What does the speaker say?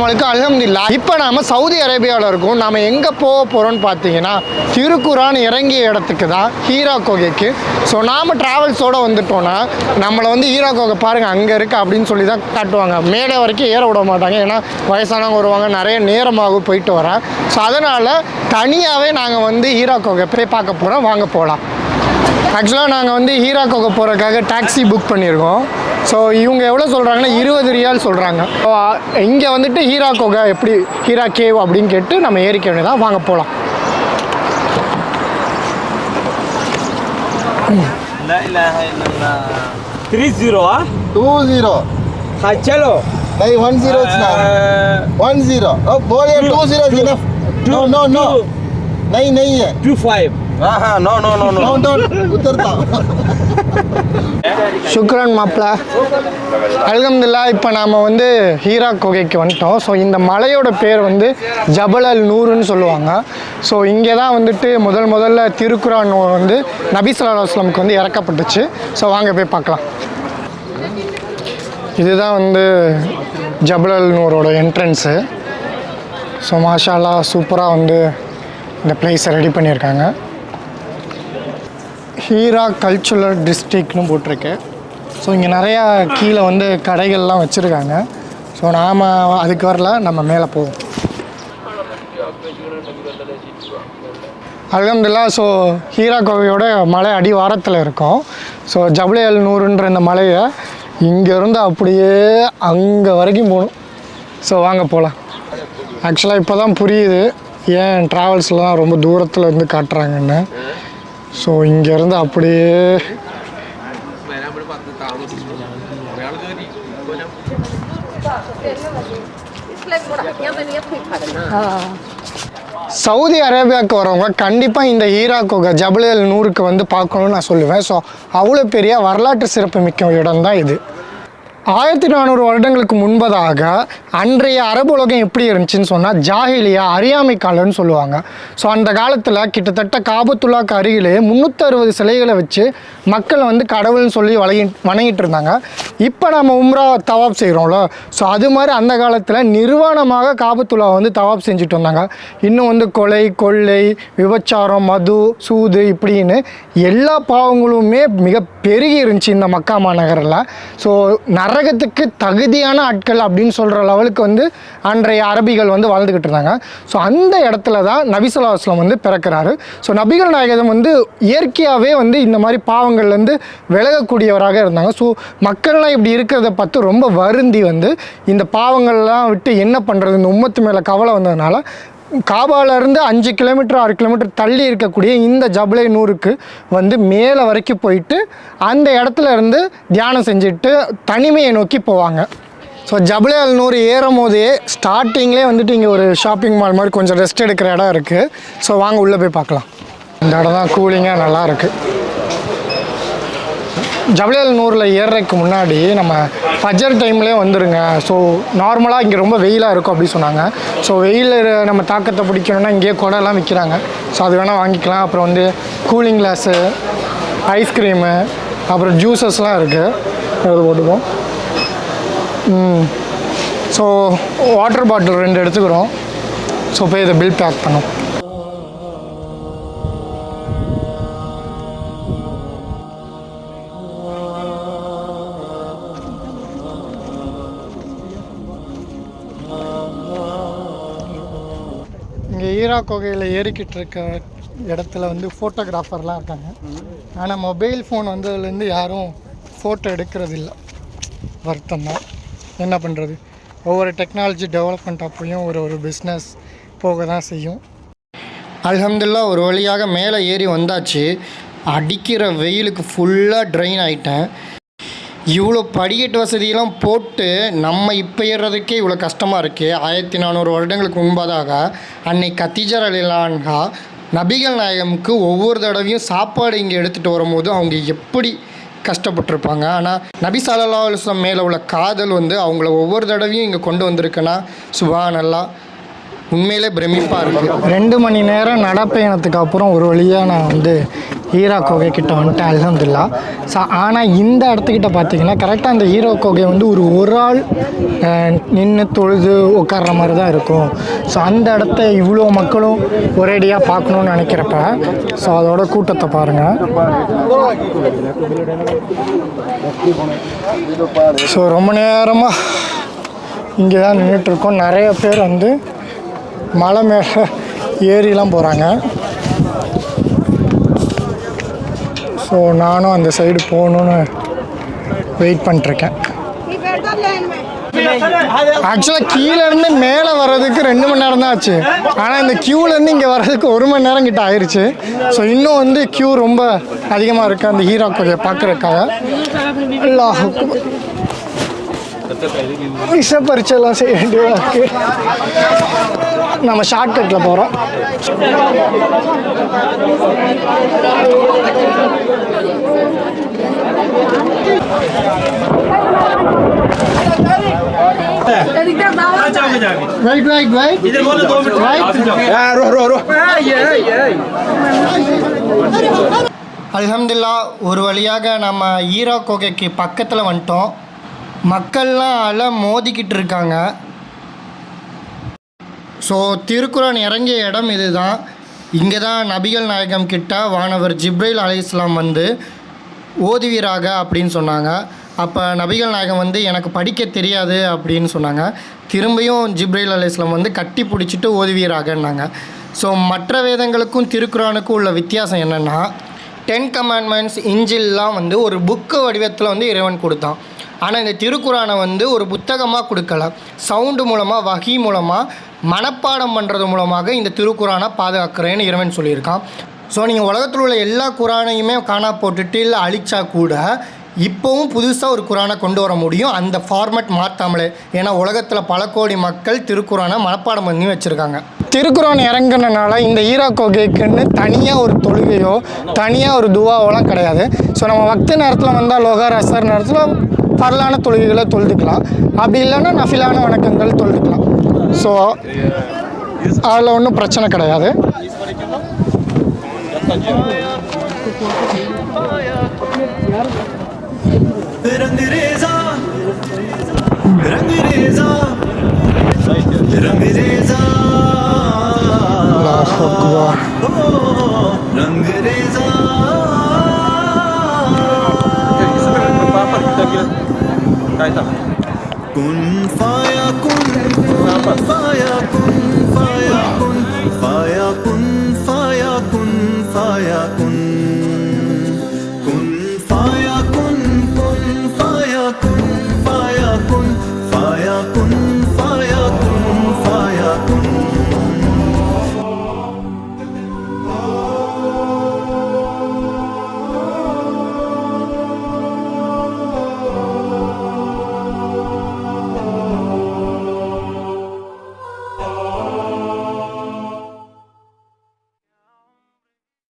நம்மளுக்கு அலமதுல்லா இப்போ நாம் சவுதி அரேபியாவில் இருக்கோம் நாம் எங்கே போக போகிறோம்னு பார்த்தீங்கன்னா திருக்குரான் இறங்கிய இடத்துக்கு தான் ஹீரா கோகைக்கு. ஸோ நாம் ட்ராவல்ஸோடு வந்துட்டோம்னா நம்மளை வந்து ஹீரா கோகை பாருங்கள் அங்கே இருக்குது அப்படின்னு சொல்லி தான் காட்டுவாங்க. மேடை வரைக்கும் ஏற விட மாட்டாங்க. ஏன்னா வயசானவங்க வருவாங்க நிறைய நேரமாகும் போயிட்டு வரேன் ஸோ அதனால் தனியாகவே நாங்கள் வந்து ஹீரா கோகை போய் பார்க்க போகிறோம் வாங்க போகலாம் ஆக்சுவலாக நாங்கள் வந்து ஹீரா ஹீராக்கோக போகிறதுக்காக டாக்ஸி புக் பண்ணியிருக்கோம். ஸோ இவங்க எவ்வளோ சொல்கிறாங்கன்னா இருபது ரியால் சொல்கிறாங்க ஸோ இங்கே வந்துட்டு ஹீரா கோகா எப்படி ஹீரா கேவ் அப்படின்னு கேட்டு நம்ம ஏறிக்க வேண்டியதான் வாங்க போகலாம் த்ரீ ஜீரோவா two zero hello bye one zero one zero ஓ போலே two zero zero no no no நை நை டூ ஃபைவ் சுக்ரன் மாப்ளா. அலகம்துல்லா இப்போ நாம் வந்து ஹீரா குகைக்கு வந்துட்டோம். ஸோ இந்த மலையோட பேர் வந்து ஜபலல் நூறுன்னு சொல்லுவாங்க. ஸோ இங்கே தான் வந்துட்டு முதல் முதல்ல திருக்குறான் வந்து நபி சொல்லா வந்து இறக்கப்பட்டுச்சு. ஸோ வாங்க போய் பார்க்கலாம். இதுதான் வந்து ஜபலல் நூரோட என்ட்ரன்ஸு ஸோ மாஷாலா சூப்பராக வந்து இந்த பிளேஸை ரெடி பண்ணியிருக்காங்க. ஹீரா கல்ச்சுரல் டிஸ்ட்ரிக்ட்னு போட்டிருக்கு. ஸோ இங்கே நிறையா கீழே வந்து கடைகள்லாம் வச்சுருக்காங்க. ஸோ நாம் அதுக்கு வரல நம்ம மேலே போவோம். அலமதுல்லா ஸோ ஹீரா கோவையோட மலை அடிவாரத்தில் இருக்கோம். ஸோ ஜபலே அல் நூறுன்ற இந்த மலையை இங்கேருந்து அப்படியே அங்கே வரைக்கும் போகணும். ஸோ வாங்க போகலாம். ஆக்சுவலாக இப்போ தான் புரியுது. ஏன் ட்ராவல்ஸ்லாம் ரொம்ப தூரத்தில் இருந்து காட்டுறாங்கன்னு. ஸோ இங்கேருந்து அப்படியே சவுதி அரேபியாவுக்கு வரவங்க கண்டிப்பாக இந்த ஈராக்கோக குகை ஜபலேல் நூறுக்கு வந்து பார்க்கணும்னு நான் சொல்லுவேன். ஸோ அவ்வளோ பெரிய வரலாற்று சிறப்பு மிக்க இடம் தான் இது. ஆயிரத்தி நானூறு வருடங்களுக்கு முன்பதாக அன்றைய அரபு உலகம் எப்படி இருந்துச்சுன்னு சொன்னால் ஜாஹிலியா அறியாமை காலம்னு சொல்லுவாங்க. ஸோ அந்த காலத்தில் கிட்டத்தட்ட காபத்துல்லாக்கு அருகிலே முந்நூற்றறுபது சிலைகளை வச்சு மக்கள் வந்து கடவுள்னு சொல்லி வழங்கி வணங்கிட்டு இருந்தாங்க இப்போ நம்ம உம்ரா தவாப் செய்கிறோம்ல ஸோ அது மாதிரி அந்த காலத்தில் நிர்வாணமாக காபத்துல்லா வந்து தவாப் செஞ்சுட்டு வந்தாங்க. இன்னும் வந்து கொலை கொள்ளை விபச்சாரம் மது சூது இப்படின்னு எல்லா பாவங்களுமே மிக பெருகி இருந்துச்சு இந்த மக்கா மாநகரில் ஸோ நரகத்துக்கு தகுதியான ஆட்கள் அப்படின்னு சொல்கிற லெவலுக்கு வந்து அன்றைய அரபிகள் வந்து வாழ்ந்துக்கிட்டு இருந்தாங்க. ஸோ அந்த இடத்துல தான் நபிசுல்லா அஸ்லாம் வந்து பிறக்கிறாரு. ஸோ நபிகள் நாயகம் வந்து இயற்கையாகவே வந்து இந்த மாதிரி பாவங்கள்லேருந்து விலகக்கூடியவராக இருந்தாங்க. ஸோ மக்கள்லாம் இப்படி இருக்கிறத பார்த்து ரொம்ப வருந்தி வந்து இந்த பாவங்கள்லாம் விட்டு என்ன பண்ணுறது இந்த உம்மத்து மேலே கவலை வந்ததுனால காபாலேருந்து அஞ்சு கிலோமீட்டர் ஆறு கிலோமீட்டர் தள்ளி இருக்கக்கூடிய இந்த ஜபலை நூறுக்கு வந்து மேலே வரைக்கும் போயிட்டு அந்த இடத்துல இருந்து தியானம் செஞ்சுட்டு தனிமையை நோக்கி போவாங்க. ஸோ ஜபலே அல் நூறு ஏறும் போதே ஸ்டார்டிங்லேயே வந்துட்டு இங்கே ஒரு ஷாப்பிங் மால் மாதிரி கொஞ்சம் ரெஸ்ட் எடுக்கிற இடம் இருக்குது ஸோ வாங்க உள்ளே போய் பார்க்கலாம். இந்த இடம் தான் கூலிங்காக நல்லா ஜவளியல் நூரில் ஏறுறதுக்கு முன்னாடி நம்ம ஃபஜர் டைம்லேயே வந்துடுங்க ஸோ நார்மலாக இங்கே ரொம்ப வெயிலாக இருக்கும் அப்படி சொன்னாங்க. ஸோ வெயில் நம்ம தாக்கத்தை பிடிக்கணும்னா இங்கேயே கொடைலாம் விற்கிறாங்க ஸோ அது வேணால் வாங்கிக்கலாம். அப்புறம் வந்து கூலிங் கிளாஸு ஐஸ்கிரீமு அப்புறம் ஜூஸஸ்லாம் இருக்குது அது போட்டுப்போம் ஸோ வாட்டர் பாட்டில் ரெண்டு எடுத்துக்கிறோம். ஸோ போய் இதை பில் பேக் பண்ணோம். இங்கே ஈரா ஏறிக்கிட்டு இருக்க இடத்துல வந்து ஃபோட்டோகிராஃபர்லாம் இருக்காங்க. ஆனால் மொபைல் ஃபோன் வந்ததுலேருந்து யாரும் ஃபோட்டோ எடுக்கிறது இல்லை வருத்தம் தான் என்ன பண்ணுறது ஒவ்வொரு டெக்னாலஜி டெவலப்மெண்ட் அப்பையும் ஒரு ஒரு பிஸ்னஸ் போக தான் செய்யும். அலமதுல்லா ஒரு வழியாக மேலே ஏறி வந்தாச்சு. அடிக்கிற வெயிலுக்கு ஃபுல்லாக ட்ரெயின் ஆகிட்டேன் இவ்வளோ படிக்கட்டு வசதியெல்லாம் போட்டு நம்ம இப்போ ஏறுறதுக்கே இவ்வளோ கஷ்டமாக இருக்குது ஆயிரத்தி நானூறு வருடங்களுக்கு முன்பதாக அன்னை கத்திஜர் அலிலான்ஹா நபிகள் நாயகமுக்கு ஒவ்வொரு தடவையும் சாப்பாடு இங்கே எடுத்துகிட்டு வரும்போது அவங்க எப்படி கஷ்டப்பட்டிருப்பாங்க. ஆனால் நபி சல்லா அலுவலம் மேலே உள்ள காதல் வந்து அவங்கள ஒவ்வொரு தடவையும் இங்கே கொண்டு வந்திருக்குன்னா சுபா நல்லா உண்மையிலே பிரமிப்பாக இருக்குது ரெண்டு மணி நேரம் நடப்பயணத்துக்கு அப்புறம் ஒரு வழியாக நான் வந்து ஹீரா கோகை கிட்ட வந்துட்டேன் அலமதுல்லா ஸோ ஆனால் இந்த இடத்துக்கிட்ட பார்த்தீங்கன்னா கரெக்டாக அந்த ஹீரோ கோகை வந்து ஒரு ஒரு ஆள் நின்று தொழுது உட்கார்ற மாதிரி தான் இருக்கும். ஸோ அந்த இடத்த இவ்வளோ மக்களும் ஒரேடியாக பார்க்கணுன்னு நினைக்கிறப்ப ஸோ அதோட கூட்டத்தை பாருங்கள் ஸோ ரொம்ப நேரமாக இங்கே தான் நின்றுட்டுருக்கோம் நிறைய பேர் வந்து மலை மேலே ஏறிலாம் போகிறாங்க ஸோ நானும் அந்த சைடு போகணுன்னு வெயிட் பண்ணிட்டுருக்கேன். ஆக்சுவலாக கீழேருந்து மேலே வர்றதுக்கு ரெண்டு மணி நேரம் தான் ஆச்சு. ஆனால் இந்த க்யூலேருந்து இங்கே வர்றதுக்கு ஒரு மணி நேரம் கிட்ட ஆயிடுச்சு ஸோ இன்னும் வந்து க்யூ ரொம்ப அதிகமாக இருக்குது அந்த ஹீரோ கோகையை பார்க்குறதுக்காக. அல்லாஹ் விஷ பரீட்சைலாம் செய்ய வேண்டியதாக இருக்கு நம்ம ஷார்ட்கட்டில் போகிறோம் வெயிட் வெயிட் வெயிட் इधर बोलो दो मिनट அல்ஹம்துலில்லா ஒரு வழியாக நம்ம ஈரா கோகைக்கு பக்கத்தில் வந்துட்டோம் மக்கள்லாம் அல மோதிக்கிட்டு இருக்காங்க. ஸோ திருக்குறான் இறங்கிய இடம் இதுதான். இங்கே தான் நபிகள் நாயகம் கிட்ட வானவர் ஜிப்ரைல் இஸ்லாம் வந்து ஓதுவீராக அப்படின்னு சொன்னாங்க. அப்போ நபிகள் நாயகம் வந்து எனக்கு படிக்க தெரியாது அப்படின்னு சொன்னாங்க. திரும்பியும் ஜிப்ரைல் இஸ்லாம் வந்து கட்டி பிடிச்சிட்டு ஓதுவீராகன்னாங்க ஸோ மற்ற வேதங்களுக்கும் திருக்குறானுக்கும் உள்ள வித்தியாசம் என்னென்னா டென் கமாண்ட்மெண்ட்ஸ் இஞ்சில்லாம் வந்து ஒரு புக்கு வடிவத்தில் வந்து இறைவன் கொடுத்தான். ஆனால் இந்த திருக்குறானை வந்து ஒரு புத்தகமாக கொடுக்கல. சவுண்டு மூலமாக வகி மூலமாக மனப்பாடம் பண்ணுறது மூலமாக இந்த திருக்குறானை பாதுகாக்கிறேன்னு இறைவன் சொல்லியிருக்கான். ஸோ நீங்கள் உலகத்தில் உள்ள எல்லா குரானையுமே காணா போட்டுட்டு இல்லை அழிச்சா கூட இப்போவும் புதுசாக ஒரு குரானை கொண்டு வர முடியும். அந்த ஃபார்மேட் மாற்றாமலே ஏன்னா உலகத்தில் பல கோடி மக்கள் திருக்குறானை மனப்பாடம் பண்ணி வச்சுருக்காங்க. திருக்குறான் இறங்குனனால இந்த ஈரா கொகைக்குன்னு தனியாக ஒரு தொழுகையோ தனியாக ஒரு துவாவோலாம் கிடையாது. ஸோ நம்ம வக்த நேரத்தில் வந்தால் லோகாரசர் நேரத்தில் பரலான தொழுகைகளை தொழுதுக்கலாம். அப்படி இல்லைன்னா நஃபிலான வணக்கங்கள் தொழுதுக்கலாம். ஸோ அதில் ஒன்றும் பிரச்சனை கிடையாது. Ranga ரேசா Tekil. Gayet abi. Kun fayakun kun fayakun fayakun fayakun fayakun fayakun